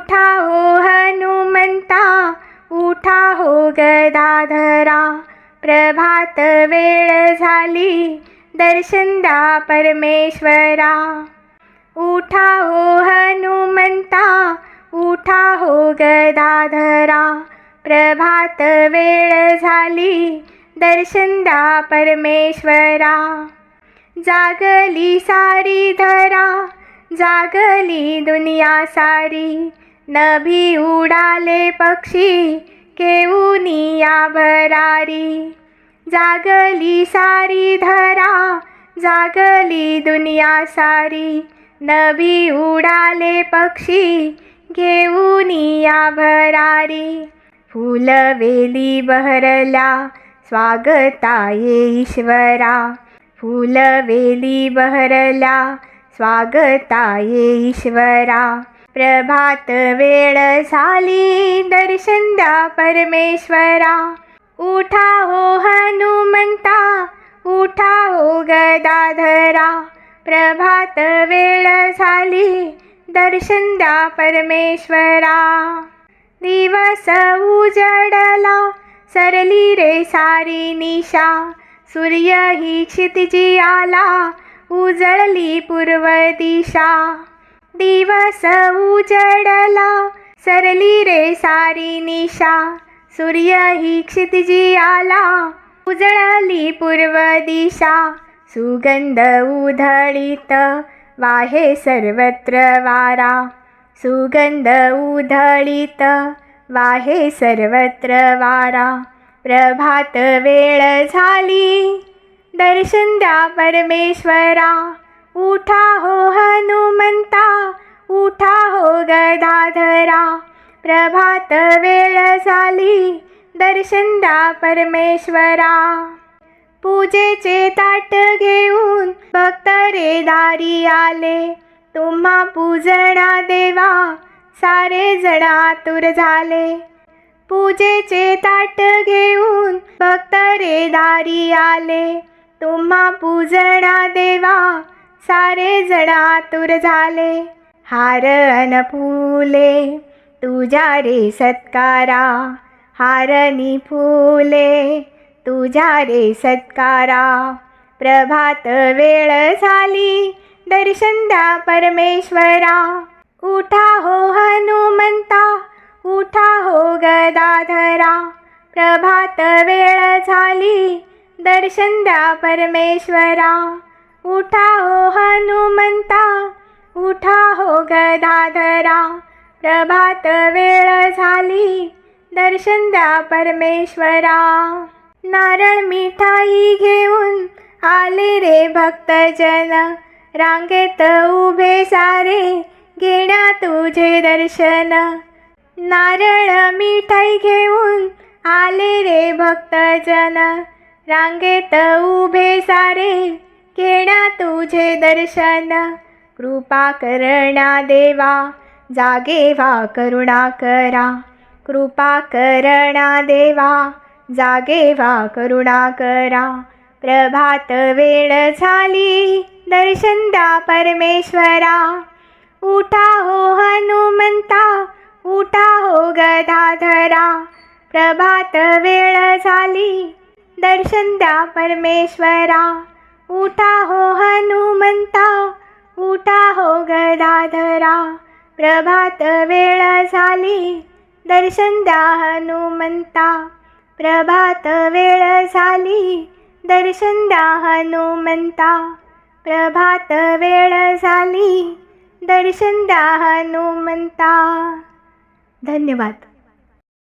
उठा हो हनुमंता उठा हो गदाधरा। प्रभात वेळ झाली दर्शन द्या परमेश्वरा। उठा हो हनुमंता उठा हो गदाधरा। प्रभात वेळ झाली दर्शन द्या परमेश्वरा। जागली सारी धरा जागली दुनिया सारी। नभी उडाले पक्षी केऊनिया भरारी जागली सारी धरा जागली दुनिया सारी। नभी उडाले पक्षी घेऊनिया भरारी फुलवेली बहरला स्वागताये ईश्वरा। फुलवेली बहरला स्वागताये ईश्वरा। प्रभात वेळ झाली दर्शन द्या परमेश्वरा. उठा हो हनुमंता उठा हो गदाधरा. प्रभात वेळ झाली दर्शन द्या परमेश्वरा. दिवस उजडला सरली रे सारी निशा. सूर्य ही क्षितिजी आला उजळली पूर्व दिशा. दिवस उजडला सरली रे सारी निशा. सूर्य ही क्षितिजी आला उजळली पूर्व दिशा. सुगंध उधळीत वाहे सर्वत्र वारा. सुगंध उधळीत वाहे सर्वत्र वारा. प्रभात वेळ झाली दर्शन द्या परमेश्वरा. उठा हो हनुमंता उठा हो गदाधरा. प्रभात वेळ झाली दर्शन द्या परमेश्वरा. पूजेचे ताट घेऊन भक्त रे दारी आले. तुम्हा पूजना देवा सारे जण आतुर झाले. पूजेचे ताट घेऊन भक्त रे दारी आले. तुम्हा पूजना देवा सारे जण आतुर झाले हार अन फुले तुझ्या रे सत्कारा हारनी फुले तुझ्या रे सत्कारा. प्रभात वेळ झाली दर्शन द्या परमेश्वरा. उठा हो हनुमंता उठा हो गदाधरा. प्रभात वेळ झाली दर्शन द्या परमेश्वरा. उठा हो हनुमंता उठा हो गदाधरा प्रभात वेळ झाली दर्शन द्या परमेश्वरा. नारळ मिठाई घेऊन आले रे भक्तजन रांगेत उभे सारे घेण्या तुझे दर्शन. नारळ मिठाई घेऊन आले रे भक्तजन रांगेत उभे सारे घेणा तुझे दर्शन. कृपा करणा देवा. जागे वा करुणा करा. कृपा करणा देवा. जागे वा करुणा करा. प्रभात वेळ झाली दर्शन द्या परमेश्वरा. उठा हो हनुमंता उठा हो गदाधरा. प्रभात वेळ झाली दर्शन द्या परमेश्वरा. उठा हो गदाधरा प्रभात वेळ झाली दर्शन द्या हनुमंता प्रभात वेळ झाली दर्शन द्या हनुमंता प्रभात वेळ झाली दर्शन द्या हनुमंता धन्यवाद.